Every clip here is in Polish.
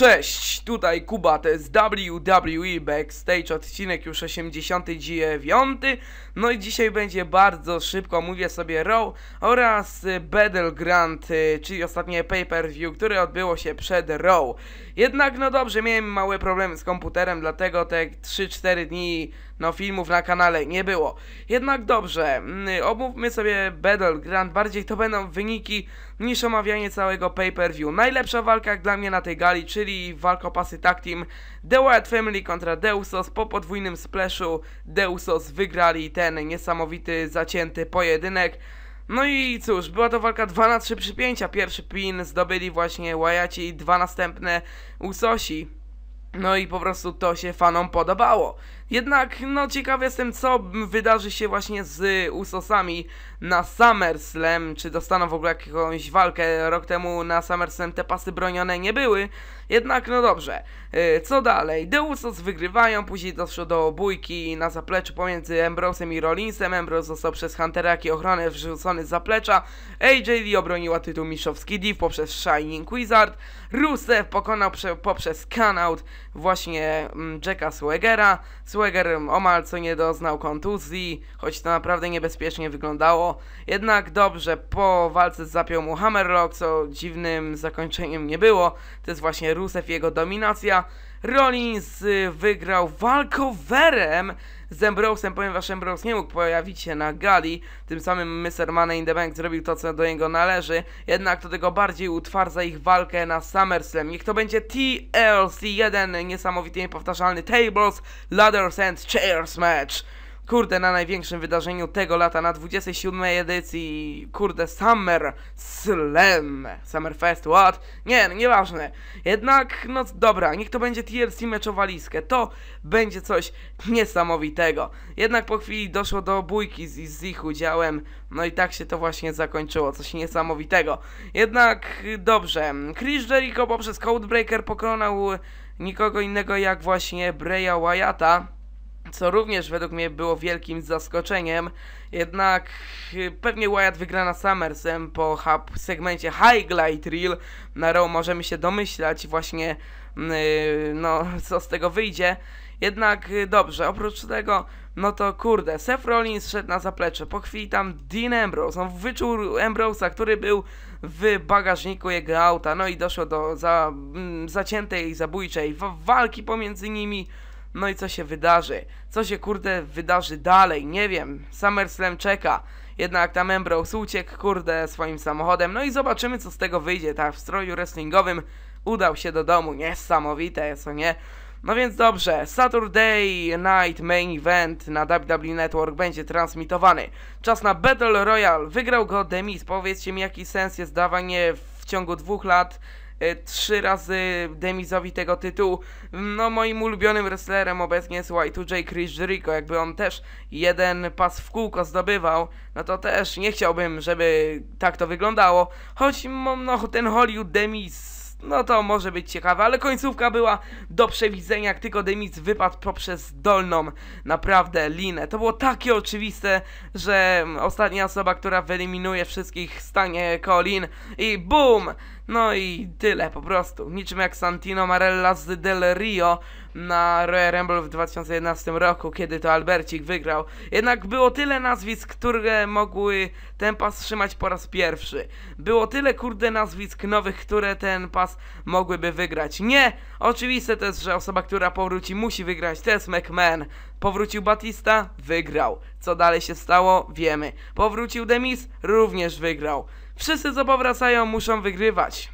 Cześć, tutaj Kuba, to jest WWE Backstage, odcinek już 89. No i dzisiaj będzie bardzo szybko, mówię sobie Raw oraz Battleground, y, czyli ostatnie pay-per-view, które odbyło się przed Raw. Jednak no dobrze, miałem małe problemy z komputerem, dlatego te 3-4 dni no filmów na kanale nie było. Jednak dobrze, mm, omówmy sobie Battleground, bardziej to będą wyniki niż omawianie całego pay-per-view. Najlepsza walka dla mnie na tej gali, czyli walka o pasy tag team The Wyatt Family kontra Deusos po podwójnym splashu Deusos wygrali ten niesamowity, zacięty pojedynek. No i cóż, była to walka 2 na 3 przypięcia. Pierwszy pin zdobyli właśnie Wyaci i dwa następne Usosi. No i po prostu to się fanom podobało. Jednak, no ciekaw jestem, co wydarzy się właśnie z Usosami na SummerSlam. Czy dostaną w ogóle jakąś walkę? Rok temu na SummerSlam te pasy bronione nie były. Jednak, no dobrze. Yy, co dalej? The Usos wygrywają, później doszło do bójki na zapleczu pomiędzy Ambrosem i Rollinsem. Ambrose został przez Huntera i ochronę wrzucony z zaplecza. AJ Lee obroniła tytuł mistrzowski Div poprzez Shining Wizard. Rusev pokonał poprzez Count właśnie mm, Jacka Swagera. Swagger omal co nie doznał kontuzji, choć to naprawdę niebezpiecznie wyglądało. Jednak dobrze, po walce zapiął mu Hammerlock, co dziwnym zakończeniem nie było. To jest właśnie Rusev i jego dominacja. Rollins y, wygrał walkowerem z Ambrose'em, ponieważ Ambrose nie mógł pojawić się na gali. Tym samym Mr. Money in the Bank zrobił to, co do niego należy. Jednak to tego bardziej utwardza ich walkę na SummerSlam. Niech to będzie TLC, jeden niesamowity, niepowtarzalny Tables, Ladders and Chairs match kurde, na największym wydarzeniu tego lata, na 27 edycji, kurde, Summer Slam, Summerfest, what? Nie, no, nieważne. Jednak, no dobra, niech to będzie TLC meczowaliskę, to będzie coś niesamowitego. Jednak po chwili doszło do bójki z, z ich udziałem, no i tak się to właśnie zakończyło, coś niesamowitego. Jednak, dobrze, Chris Jericho poprzez Codebreaker pokonał nikogo innego jak właśnie Breya Wyatta co również według mnie było wielkim zaskoczeniem. Jednak y, pewnie Wyatt wygra na SummerSlam po segmencie High Glide Reel. Na Raw możemy się domyślać właśnie yy, no co z tego wyjdzie. Jednak yy, dobrze, oprócz tego, no to kurde, Seth Rollins szedł na zaplecze, po chwili tam Dean Ambrose, on wyczuł Ambrose'a, który był w bagażniku jego auta, no i doszło do za, mm, zaciętej, zabójczej walki pomiędzy nimi. No i co się wydarzy? Co się kurde wydarzy dalej? Nie wiem. SummerSlam czeka. Jednak tam Ambrose uciekł kurde swoim samochodem. No i zobaczymy co z tego wyjdzie. Tak w stroju wrestlingowym udał się do domu. Niesamowite, co nie? No więc dobrze, Saturday Night Main Event na WWE Network będzie transmitowany. Czas na Battle Royale. Wygrał go Demis. Powiedzcie mi jaki sens jest dawanie w ciągu dwóch lat trzy razy Demizowi tego tytułu. No moim ulubionym wrestlerem obecnie jest Y2J Chris Jericho, jakby on też jeden pas w kółko zdobywał, no to też nie chciałbym, żeby tak to wyglądało, choć no, ten Hollywood Demis no to może być ciekawe, ale końcówka była do przewidzenia, jak tylko Demis wypadł poprzez dolną naprawdę linę. To było takie oczywiste, że ostatnia osoba, która wyeliminuje wszystkich stanie Colin i BOOM! No i tyle po prostu. Niczym jak Santino Marella z Del Rio na Royal Rumble w 2011 roku, kiedy to Albercik wygrał. Jednak było tyle nazwisk, które mogły ten pas trzymać po raz pierwszy. Było tyle kurde nazwisk nowych, które ten pas mogłyby wygrać. Nie! Oczywiste jest, że osoba, która powróci musi wygrać. To jest McMahon. Powrócił Batista? Wygrał. Co dalej się stało? Wiemy. Powrócił Demis? Również wygrał. Wszyscy co powracają muszą wygrywać.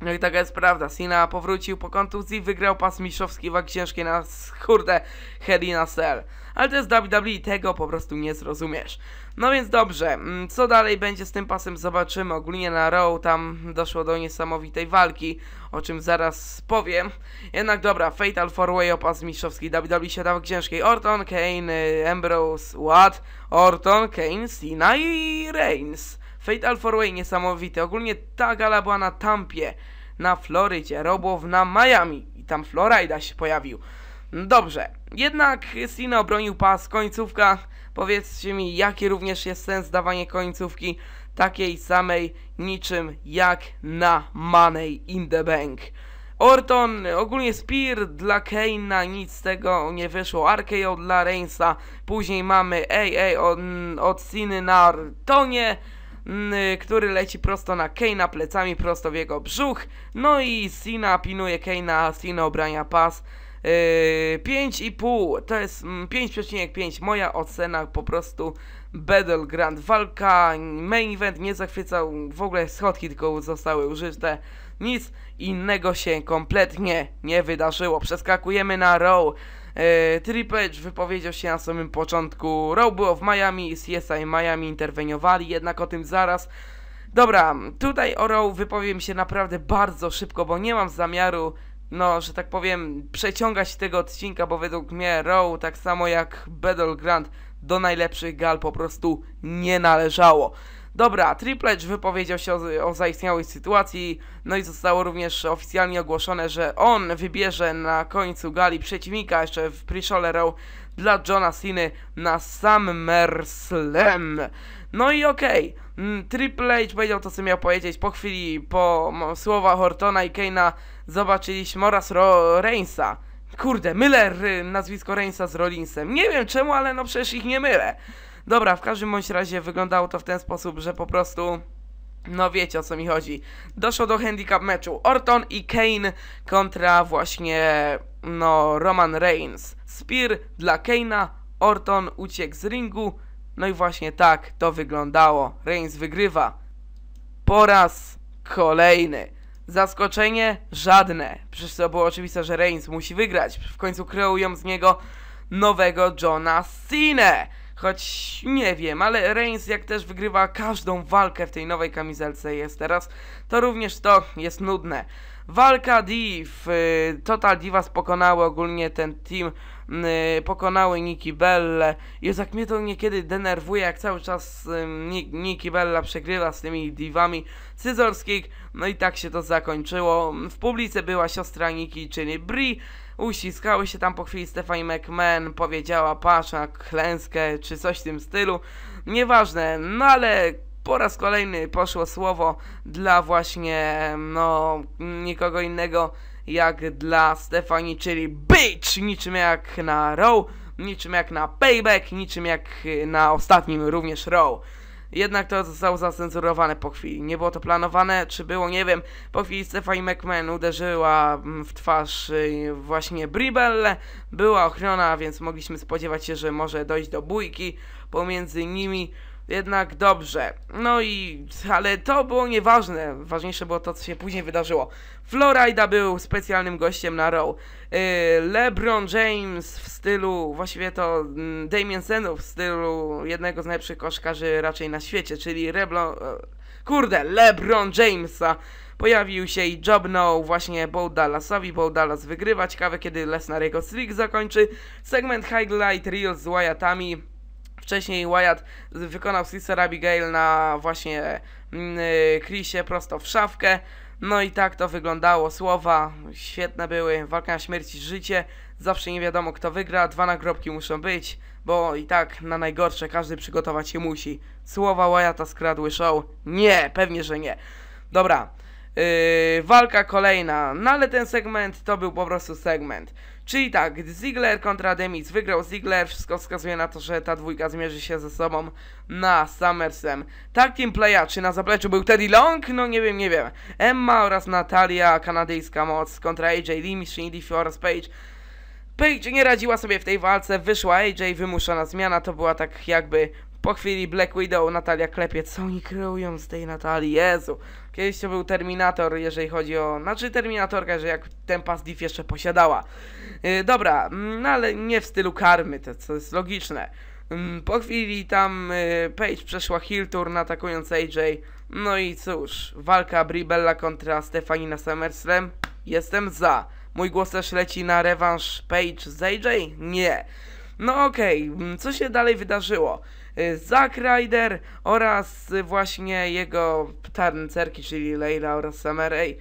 No i taka jest prawda, Sina powrócił po kontuzji, wygrał pas mistrzowski wagi ciężkiej na kurde Helena Cell. Ale to jest WWE, tego po prostu nie zrozumiesz. No więc dobrze, mm, co dalej będzie z tym pasem zobaczymy. Ogólnie na Raw tam doszło do niesamowitej walki, o czym zaraz powiem. Jednak dobra, Fatal 4-Way o pas mistrzowski WWE siadawek ciężkiej. Orton, Kane, Ambrose, Watt, Orton, Kane, Cena i Reigns. Fatal 4-Way niesamowity. Ogólnie ta gala była na Tampie, na Florydzie, Robow na Miami i tam Florida się pojawił. Dobrze, jednak Cena obronił pas, końcówka. Powiedzcie mi, jaki również jest sens dawania końcówki takiej samej niczym jak na Money in the Bank. Orton, ogólnie Spear dla Kane'a, nic z tego nie wyszło. RKO dla Reignsa. Później mamy AA od, od Ciny na Ortonie, mm, który leci prosto na Kane'a, plecami prosto w jego brzuch. No i Cena pinuje Kane'a, a Cena obrania pas. Yy, 5,5 to jest mm, 5,5 moja ocena po prostu Battleground walka. Main event nie zachwycał. W ogóle schodki tylko zostały użyte. Nic innego się kompletnie nie wydarzyło. Przeskakujemy na Raw yy, Triple H wypowiedział się na samym początku Raw było w Miami CSI Miami interweniowali jednak o tym zaraz Dobra, tutaj o Raw wypowiem się naprawdę bardzo szybko, bo nie mam zamiaru no, że tak powiem, przeciągać tego odcinka, bo według mnie Raw, tak samo jak Battleground, do najlepszych gal po prostu nie należało. Dobra, Triple H wypowiedział się o, o zaistniałej sytuacji, no i zostało również oficjalnie ogłoszone, że on wybierze na końcu gali przeciwnika jeszcze w pre dla Johna Cena na SummerSlam. No i okej, okay. Triple H powiedział to, co miał powiedzieć. Po chwili, po słowach Hortona i Kane'a zobaczyliśmy oraz Ro Reignsa. Kurde, mylę nazwisko Reignsa z Rollinsem. Nie wiem czemu, ale no przecież ich nie mylę. Dobra, w każdym bądź razie wyglądało to w ten sposób, że po prostu... No wiecie o co mi chodzi. Doszło do handicap meczu. Orton i Kane kontra właśnie, no, Roman Reigns. Spear dla Kane'a, Orton uciekł z ringu. No i właśnie tak to wyglądało. Reigns wygrywa. Po raz kolejny. Zaskoczenie? Żadne. Przecież to było oczywiste, że Reigns musi wygrać. W końcu kreują z niego nowego Johna Cena. Choć nie wiem, ale Reigns jak też wygrywa każdą walkę w tej nowej kamizelce jest teraz, to również to jest nudne. Walka Div, y, Total Divas pokonały ogólnie ten team, y, pokonały Nikki Belle. Jest jak mnie to niekiedy denerwuje, jak cały czas y, Nikki Bella przegrywa z tymi divami scyzorskich. No i tak się to zakończyło. W publice była siostra Nikki, czyli Brie. Uściskały się tam po chwili Stephanie McMahon, powiedziała patrz na klęskę, czy coś w tym stylu. Nieważne, no ale po raz kolejny poszło słowo dla właśnie, no, nikogo innego jak dla Stefani, czyli bitch, niczym jak na Raw, niczym jak na Payback, niczym jak na ostatnim również Raw. Jednak to zostało zacenzurowane po chwili. Nie było to planowane, czy było, nie wiem. Po chwili Stephanie McMahon uderzyła w twarz y, właśnie Bribelle. Była ochrona, więc mogliśmy spodziewać się, że może dojść do bójki pomiędzy nimi. Jednak dobrze. No i, ale to było nieważne. Ważniejsze było to, co się później wydarzyło. Florida był specjalnym gościem na Raw. Yy, LeBron James w stylu, właściwie to mm, Damien Senu w stylu jednego z najlepszych koszkarzy raczej na świecie, czyli Reblon... Kurde, LeBron Jamesa pojawił się i jobnął właśnie Bo Dallasowi. Bo Dallas wygrywa. Ciekawe kiedy Lesnar jego streak zakończy. Segment Highlight Reels z Wyattami Wcześniej Wyatt wykonał Sister Abigail na właśnie yy, Chrisie prosto w szafkę. No i tak to wyglądało. Słowa świetne były. Walka na śmierć i życie. Zawsze nie wiadomo kto wygra. Dwa nagrobki muszą być, bo i tak na najgorsze każdy przygotować się musi. Słowa Wyatta skradły show? Nie, pewnie, że nie. Dobra. Yy, walka kolejna. No ale ten segment to był po prostu segment. Czyli tak, Ziggler kontra Demis wygrał Ziggler, wszystko wskazuje na to, że ta dwójka zmierzy się ze sobą na SummerSlam. Team Playa, czy na zapleczu był Teddy Long? No nie wiem, nie wiem. Emma oraz Natalia, kanadyjska moc kontra AJ Lee, mistrzyni Diffie oraz Page. Page nie radziła sobie w tej walce, wyszła AJ, wymuszona zmiana, to była tak jakby po chwili Black Widow, Natalia klepie, co oni kreują z tej Natalii, Jezu. Kiedyś to był Terminator, jeżeli chodzi o... Znaczy Terminatorka, że jak ten pas diff jeszcze posiadała. Yy, dobra, no ale nie w stylu karmy, to co jest logiczne. Yy, po chwili tam yy, Paige przeszła heel atakując AJ. No i cóż, walka Bribella kontra Stefani na SummerSlam. Jestem za. Mój głos też leci na rewanż Paige z AJ? Nie. No okej, okay. co się dalej wydarzyło? Y, Zack Ryder oraz właśnie jego tancerki, czyli Leila oraz Summer Rae.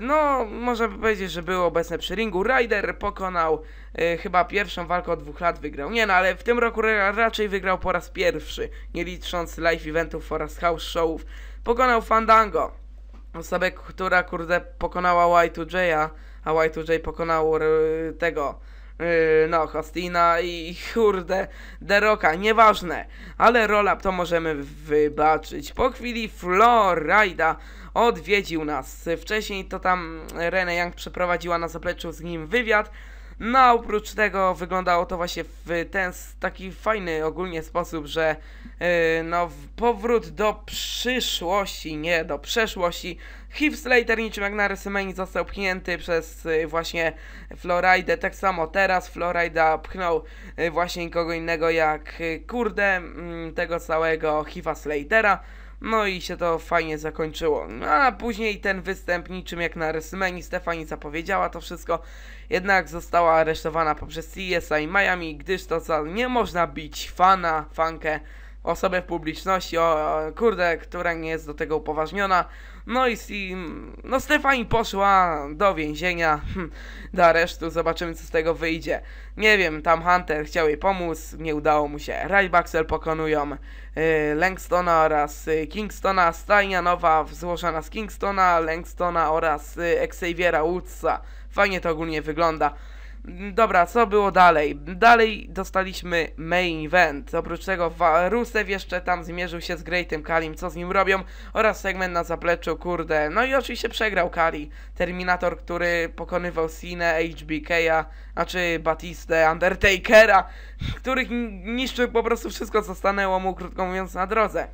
No, można by powiedzieć, że był obecny przy ringu. Ryder pokonał y, chyba pierwszą walkę od dwóch lat wygrał. Nie no, ale w tym roku raczej wygrał po raz pierwszy, nie licząc live eventów oraz house showów. Pokonał Fandango. osobę, która kurde pokonała Y2J'a, a Y2J pokonał y, tego y, no, Hostina i kurde, Deroka, nieważne, ale Rollap to możemy wybaczyć. Po chwili Florida odwiedził nas. Wcześniej to tam Rene Young przeprowadziła na zapleczu z nim wywiad. No a oprócz tego wyglądało to właśnie w ten taki fajny ogólnie sposób, że yy, no powrót do przyszłości, nie do przeszłości. Heath Slater niczym jak na WrestleMania został pchnięty przez yy, właśnie Floridę, tak samo teraz Florida pchnął yy, właśnie nikogo innego jak yy, kurde yy, tego całego Heath'a Slatera. No i się to fajnie zakończyło. No, a później ten występ, niczym jak na WrestleMania, Stefani zapowiedziała to wszystko, jednak została aresztowana poprzez CSI Miami, gdyż to za nie można bić fana, fankę, osobę w publiczności, o, kurde, która nie jest do tego upoważniona. No i no Stefani poszła do więzienia, hm, do aresztu, zobaczymy co z tego wyjdzie. Nie wiem, tam Hunter chciał jej pomóc, nie udało mu się. Rybaxel pokonują y, Langstona oraz y, Kingstona, stajnia nowa złożona z Kingstona, Langstona oraz y, Xaviera Woodsa. Fajnie to ogólnie wygląda. Dobra, co było dalej? Dalej dostaliśmy main event. Oprócz tego Rusev jeszcze tam zmierzył się z Greatem Kalim, co z nim robią, oraz segment na zapleczu, kurde. No i oczywiście przegrał Kali. Terminator, który pokonywał Cena, HBK'a, znaczy Batistę, Undertakera, których niszczył po prostu wszystko, co stanęło mu, krótko mówiąc, na drodze.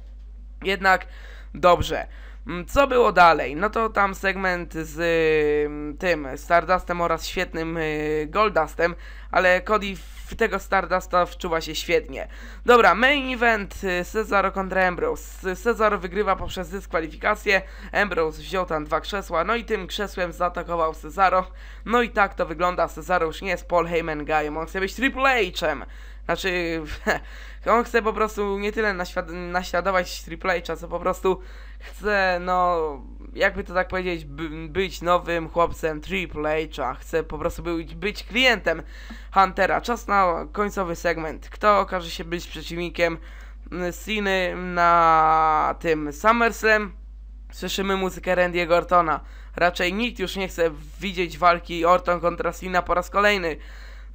Jednak dobrze. Mm, co było dalej? No to tam segment z y, tym Stardustem oraz świetnym y, Goldustem, ale Cody w tego Stardusta wczuwa się świetnie. Dobra, main event y, Cesaro kontra Ambrose. Cesaro wygrywa poprzez dyskwalifikację, Ambrose wziął tam dwa krzesła, no i tym krzesłem zaatakował Cesaro. No i tak to wygląda, Cesaro już nie jest Paul Heyman guyem, on chce być Triple H'em. Znaczy, on chce po prostu nie tyle naśwad naśladować Triple H'a, co po prostu chce, no, jakby to tak powiedzieć, być nowym chłopcem Triple H'a. Chce po prostu być, być klientem Huntera. Czas na końcowy segment. Kto okaże się być przeciwnikiem Ciny na tym SummerSlam? Słyszymy muzykę Randy'ego Ortona. Raczej nikt już nie chce widzieć walki Orton kontra Cena po raz kolejny.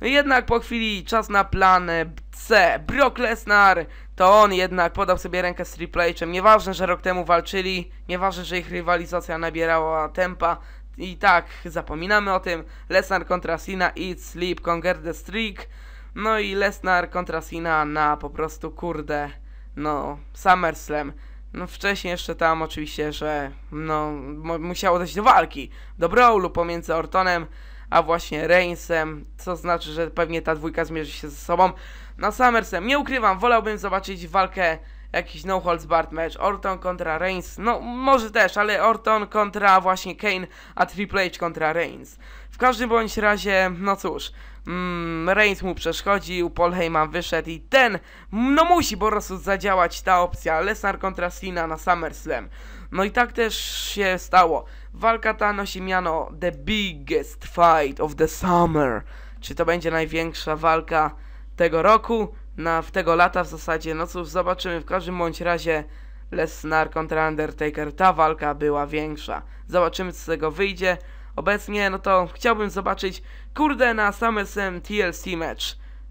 Jednak po chwili czas na plan C. Brock Lesnar to on jednak podał sobie rękę z Triple H'em. Nieważne, że rok temu walczyli, nieważne, że ich rywalizacja nabierała tempa. I tak, zapominamy o tym. Lesnar kontra Cena, Eat, Sleep, Conquer the Streak. No i Lesnar kontra Cena na po prostu, kurde, no, SummerSlam. No wcześniej jeszcze tam oczywiście, że no, musiało dojść do walki, do brawlu pomiędzy Ortonem a właśnie Reignsem, co znaczy, że pewnie ta dwójka zmierzy się ze sobą. Na SummerSlam, nie ukrywam, wolałbym zobaczyć walkę jakiś no holds barred match, Orton kontra Reigns, no może też, ale Orton kontra właśnie Kane, a Triple H kontra Reigns. W każdym bądź razie, no cóż, mm, Reigns mu przeszkodził, Paul Heyman wyszedł i ten, no musi po prostu zadziałać ta opcja, Lesnar kontra Cena na SummerSlam. No i tak też się stało. Walka ta nosi miano The Biggest Fight of the Summer. Czy to będzie największa walka tego roku? Na, w tego lata w zasadzie, no cóż, zobaczymy. W każdym bądź razie Lesnar kontra Undertaker, ta walka była większa. Zobaczymy co z tego wyjdzie. Obecnie, no to chciałbym zobaczyć, kurde, na SummerSlam TLC match.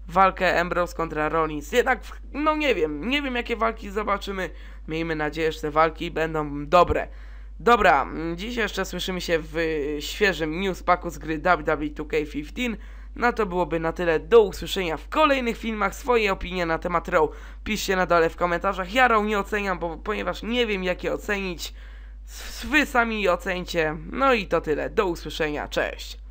Walkę Ambrose kontra Rollins. Jednak, no nie wiem, nie wiem jakie walki zobaczymy. Miejmy nadzieję, że te walki będą dobre. Dobra, dziś jeszcze słyszymy się w świeżym newspacku z gry WWE2K15. No to byłoby na tyle. Do usłyszenia w kolejnych filmach. Swoje opinie na temat Row piszcie na dole w komentarzach. Ja Row nie oceniam, bo, ponieważ nie wiem jak je ocenić. Wy sami ocencie. No i to tyle. Do usłyszenia. Cześć.